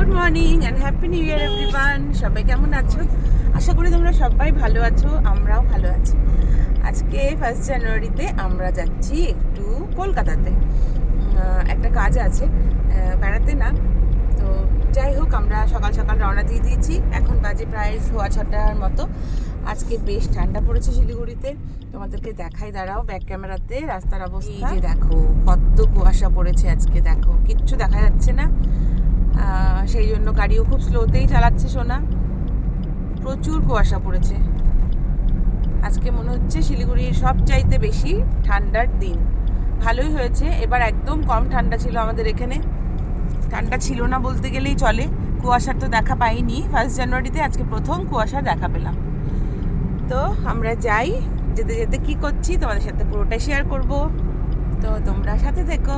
Good morning and happy new year everyone সবাই কেমন আছো? আশা করি তোমরা সবাই ভালো আছো আমরাও ভালো আছি। আজকে ফার্স্ট জানুয়ারিতে আমরা যাচ্ছি একটু কলকাতাতে। একটা কাজ আছে বেড়াতে না। তো যাই হোক আমরা সকাল সকাল রওনা দিয়ে দিয়েছি। এখন বাজে প্রায় সোয়া ছটার মতো। আজকে বেশ ঠান্ডা পড়েছে শিলিগুড়িতে। তোমাদেরকে দেখাই দাঁড়াও ব্যাক ক্যামেরাতে রাস্তার অবস্থা। এই যে দেখো কত কুয়াশা পড়েছে আজকে দেখো। কিচ্ছু দেখা যাচ্ছে না। সেই জন্য গাড়িও খুব স্লোতেই চালাচ্ছে সোনা। প্রচুর কুয়াশা পড়েছে। আজকে মনে হচ্ছে শিলিগুড়ির সব চাইতে বেশি ঠান্ডার দিন। ভালোই হয়েছে। এবার একদম কম ঠান্ডা ছিল আমাদের এখানে। ঠান্ডা ছিল না বলতে গেলেই চলে। কুয়াশার তো দেখা পাইনি। ফার্স্ট জানুয়ারিতে আজকে প্রথম কুয়াশা দেখা পেলাম। তো আমরা যাই। যেতে যেতে কি করছি তোমাদের সাথে পুরোটাই শেয়ার করব। তো তোমরা সাথে থেকো।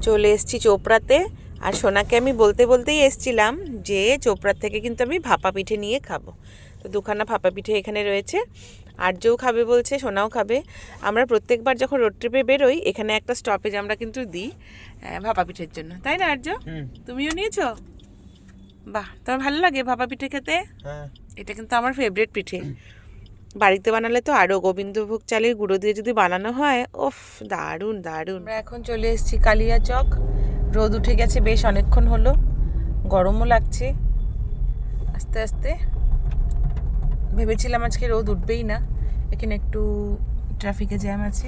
চলে এসেছি চোপড়াতে। আর সোনাকে আমি বলতে বলতেই এসছিলাম যে চোপড়ার থেকে কিন্তু আমি ভাপা পিঠে নিয়ে খাব। তো দুখানা ভাপা পিঠে এখানে রয়েছে। আর্যও খাবে বলছে সোনাও খাবে। আমরা প্রত্যেকবার যখন রোড ট্রিপে বেরোই এখানে একটা স্টপেজ আমরা কিন্তু দিই ভাপা পিঠের জন্য। তাই না আর্য? তুমিও নিয়েছো? বাহ তোমার ভালো লাগে ভাপা পিঠে খেতে? হ্যাঁ। এটা কিন্তু আমার ফেভারিট পিঠে। বাড়িতে বানালে তো আরও গোবিন্দভোগ চালের গুঁড়ো দিয়ে যদি বানানো হয় ওফ দারুণ দারুণ। আমরা এখন চলে এসেছি কালিয়া চক। রোদ উঠে গেছে বেশ অনেকক্ষণ হলো। গরমও লাগছে। আস্তে আস্তে। ভেবেছিলাম আজকে রোদ উঠবেই না। এখানে একটু ট্রাফিকে জ্যাম আছে।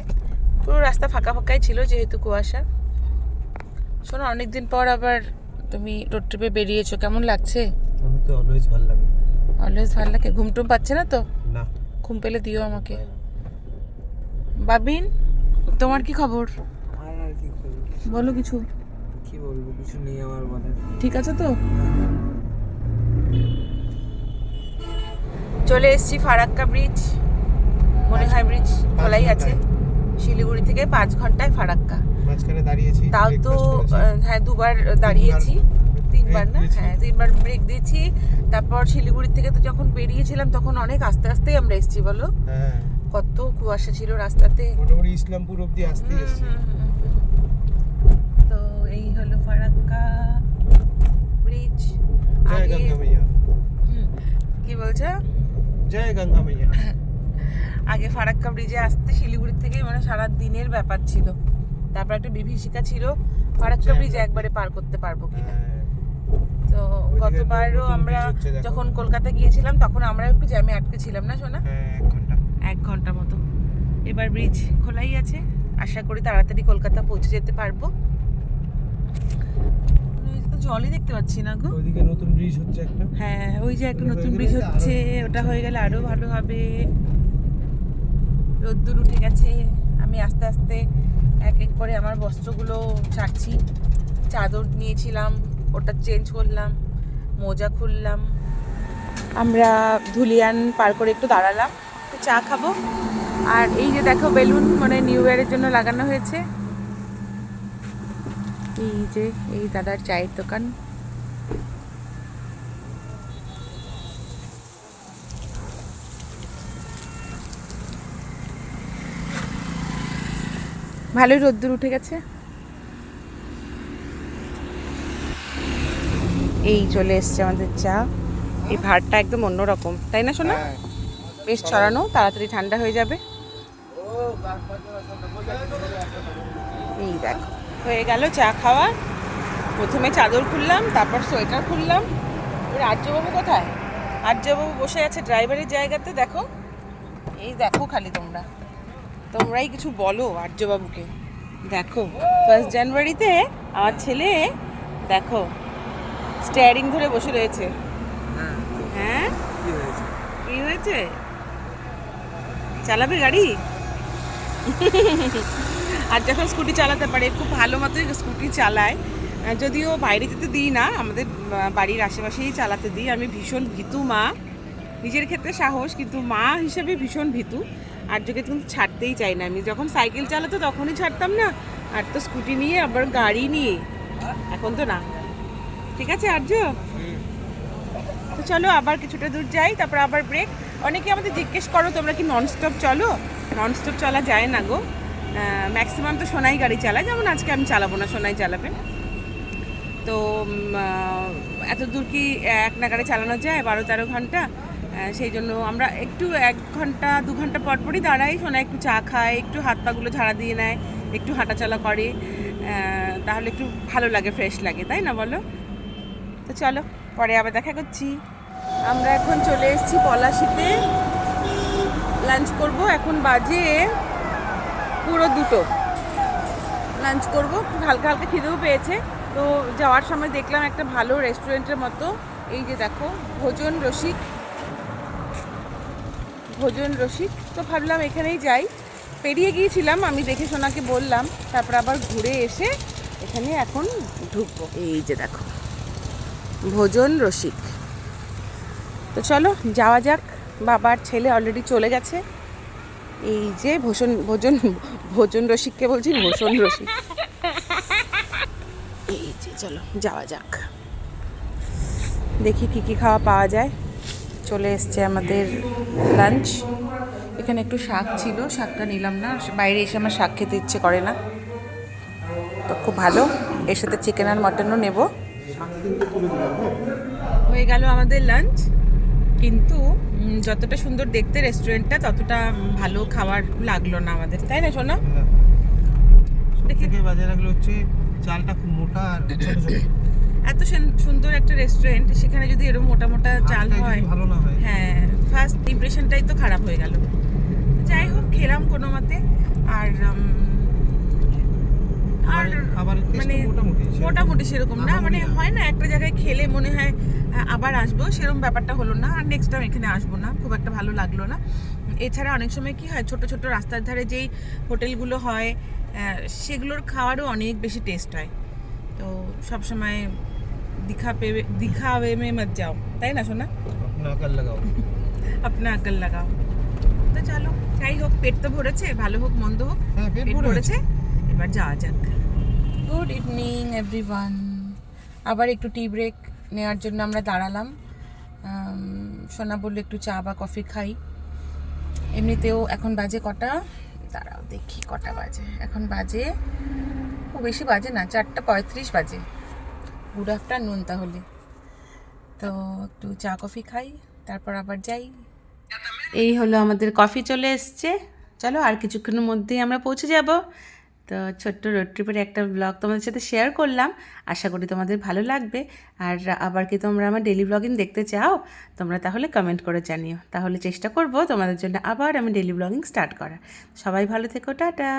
পুরো রাস্তা ফাঁকা ফাঁকাই ছিল যেহেতু কুয়াশা। শোনো অনেকদিন পর আবার তুমি রোড ট্রিপে বেরিয়েছো। কেমন লাগছে? আমার তো অলওয়েজ ভালো লাগে। অলওয়েজ ভালো লাগে? ঘুম টুম পাচ্ছে না তো? না। ঘুম পেলে দিও আমাকে। বাবিন তোমার কি খবর? বলো কিছু। কি বলব কিছু নেই আমার বলার ঠিক আছে তো? চলে এসেছি ফারাক্কা ব্রিজ মনে হয় ব্রিজ খোলাই আছে। শিলিগুড়ি থেকে পাঁচ ঘন্টায় ফারাক্কা। মাঝখানে দাঁড়িয়েছি তাও তো হ্যাঁ দুবার দাঁড়িয়েছি। তিনবার না? হ্যাঁ তিনবার ব্রেক দিয়েছি। তারপর শিলিগুড়ি থেকে তো যখন বেরিয়েছিলাম তখন অনেক আস্তে আস্তেই আমরা এসেছি বলো। হ্যাঁ। কত কুয়াশা ছিল রাস্তাতে। মোটামুটি ইসলামপুর অব্দি আসতে এসেছি হুম, হুম, হুম। তো এই হলো ফারাক্কা ব্রিজ জয় আগে গঙ্গা মাইয়া হুম, কি বলছো জয় গঙ্গা মাইয়া আগে ফারাক্কা ব্রিজে আসতে শিলিগুড়ি থেকে মানে সারা দিনের ব্যাপার ছিল। তারপর একটা বিভীষিকা ছিল ফারাক্কা ব্রিজ একবারে পার করতে পারব কিনা। হ্যাঁ, তো গতবারও আমরা। যখন কলকাতা গিয়েছিলাম তখন আমরা একটু জ্যামে আটকে ছিলাম না সোনা? হ্যাঁ এক ঘণ্টা। মতো। এবার ব্রিজ খোলাই আছে। আশা করি তাড়াতাড়ি কলকাতা পৌঁছে যেতে পারব। জলই দেখতে পাচ্ছি না গো। ওইদিকে নতুন ব্রিজ হচ্ছে একটা। হ্যাঁ ওই যে একটা নতুন ব্রিজ হচ্ছে ওটা হয়ে গেলে আরও ভালো হবে। রোদ্দুর উঠে গেছে আমি আস্তে আস্তে এক এক করে আমার বস্ত্রগুলো ছাড়ছি। চাদর নিয়েছিলাম ওটা চেঞ্জ করলাম মোজা খুললাম। আমরা ধুলিয়ান পার করে একটু দাঁড়ালাম চা খাব। আর এই যে দেখো বেলুন মানে নিউ ইয়ারের জন্য লাগানো হয়েছে। এই যে এই দাদার চায়ের দোকান। ভালোই রোদ্দুর উঠে গেছে। এই চলে এসছে আমাদের চা। এই ভাতটা একদম অন্যরকম তাই না শোনা হ্যাঁ। বেশ ছড়ানো তাড়াতাড়ি ঠান্ডা হয়ে যাবে। এই দেখো। হয়ে গেল চা খাওয়া। প্রথমে চাদর খুললাম, তারপর সোয়েটার খুললাম। এবার আর্যবাবু কোথায়? আর্যবাবু বসে আছে ড্রাইভারের জায়গাতে, দেখো। এই দেখো খালি তোমরা। তোমরাই কিছু বলো আর্যবাবুকে দেখো ফার্স্ট জানুয়ারিতে আমার ছেলে, দেখো স্টিয়ারিং ধরে বসে রয়েছে। হ্যাঁ? কি হয়েছে? চালাবে গাড়ি? আর যখন স্কুটি চালাতে পারে, খুব ভালো মতোই স্কুটি চালায়। যদিও বাইরে যেতে দিই না, আমাদের বাড়ির আশেপাশেই চালাতে দিই। আমি ভীষণ ভীতু মা। নিজের ক্ষেত্রে সাহস, কিন্তু মা হিসেবে ভীষণ ভীতু। আর যোগে কিন্তু ছাড়তেই চাই না আমি। যখন সাইকেল চালাতো তখনই ছাড়তাম না। আর তো স্কুটি নিয়ে, আবার গাড়ি নিয়ে। এখন তো না। ঠিক আছে, আর্য? তো চলো, আবার কিছুটা দূর যাই, তারপর আবার ব্রেক অনেকে আমাদের জিজ্ঞেস করো, তোমরা কি ননস্টপ চলো? ননস্টপ চলা যায় না গো। ম্যাক্সিমাম তো সোনাই গাড়ি চালায়, যেমন আজকে আমি চালাবো না, সোনাই চালাবে। তো এত দূর কি এক নাগারে চালানো যায়, বারো তেরো ঘণ্টা? সেই জন্য আমরা একটু এক ঘণ্টা, দু ঘণ্টা পর পরই দাঁড়াই সোনা একটু চা খায়, একটু হাত পাগুলো ঝাড়া দিয়ে নেয়, একটু হাঁটাচলা করে তাহলে একটু ভালো লাগে ফ্রেশ লাগে, তাই না বলো? তো চলো, পরে আবার দেখা করছি। আমরা এখন চলে এসেছি পলাশিতে। লাঞ্চ করব, এখন বাজে পুরো দুটো। লাঞ্চ করব হালকা হালকা খিদেও পেয়েছে। তো যাওয়ার সময় দেখলাম একটা ভালো রেস্টুরেন্টের মতো। এই যে দেখো, ভোজন রসিক। ভোজন রসিক। তো ভাবলাম এখানেই যাই। পেরিয়ে গিয়েছিলাম, আমি দেখে সোনাকে বললাম, তারপর আবার ঘুরে এসে এখানে এখন ঢুকবো। এই যে দেখো, ভোজন রসিক। তো চলো, যাওয়া যাক। বাবার ছেলে অলরেডি চলে গেছে। এই যে ভোজন ভোজন ভোজন রসিককে বলছি ভোজন রসিক। এই যে, চলো, যাওয়া যাক। দেখি কি কি খাওয়া পাওয়া যায়। চলে এসছে আমাদের লাঞ্চ এখানে একটু শাক ছিল, শাকটা নিলাম না। বাইরে এসে আমার শাক খেতে ইচ্ছে করে না। তো খুব ভালো। এর সাথে চিকেন আর মটনও নেব। হয়ে গেল আমাদের লাঞ্চ কিন্তু যতটা সুন্দর দেখতে রেস্টুরেন্টটা ততটা ভালো খাবার লাগল না আমাদের। তাই না সোনা? সব দেখি। থেকে বাজে লাগল হচ্ছে চালটা খুব মোটা আর এত সুন- সুন্দর একটা রেস্টুরেন্ট সেখানে যদি এরকম মোটা মোটা চাল হয় ভালো না হয়। হ্যাঁ ফার্স্ট ইমপ্রেশনটাই তো খারাপ হয়ে গেল। যাই হোক খেলাম কোনো মতে। আর মোটামুটি সেরকম না। মানে হয় না একটা জায়গায় খেলে মনে হয় আবার আসব সেরকম ব্যাপারটা হলো না। আর নেক্সট টাইম এখানে আসব না খুব একটা ভালো লাগল না। এছাড়া অনেক সময় কি হয় ছোট ছোট রাস্তার ধারে যেই হোটেলগুলো হয় সেগুলোর খাওয়ারও অনেক বেশি টেস্ট হয়। তো সব সময় দীঘা পেবে দীঘা ওয়ে মে মত যাও। তাই না শোনা আপনার লাগাও। আপনা আকাল লাগাও। তো চলো যাই হোক পেট তো ভরেছে ভালো হোক মন্দ হোক। হ্যাঁ, পেট ভরেছে এবার যাওয়া যাক। Good evening, everyone. আবার একটু টি ব্রেক নেওয়ার জন্য আমরা দাঁড়ালাম। সোনা বলল একটু চা বা কফি খাই। এমনিতেও এখন বাজে কটা? দাঁড়াও দেখি, কটা বাজে? এখন বাজে, ও বেশি বাজে না, চারটা পঁয়ত্রিশ বাজে। গুড আফটারনুন তাহলে। তো একটু চা, কফি খাই, তারপর আবার যাই। এই হলো আমাদের কফি চলে এসছে। চলো আর কিছুক্ষণের মধ্যেই আমরা পৌঁছে যাব। তো ছোট্ট রোড ট্রিপের একটা ব্লগ তোমাদের সাথে শেয়ার করলাম। আশা করি তোমাদের ভালো লাগবে। আর আবার কি তোমরা আমার ডেলি ব্লগিং দেখতে চাও, তোমরা তাহলে কমেন্ট করে জানিও। তাহলে চেষ্টা করব তোমাদের জন্য আবার আমি ডেলি ব্লগিং স্টার্ট করা সবাই ভালো থেকো, টাটা!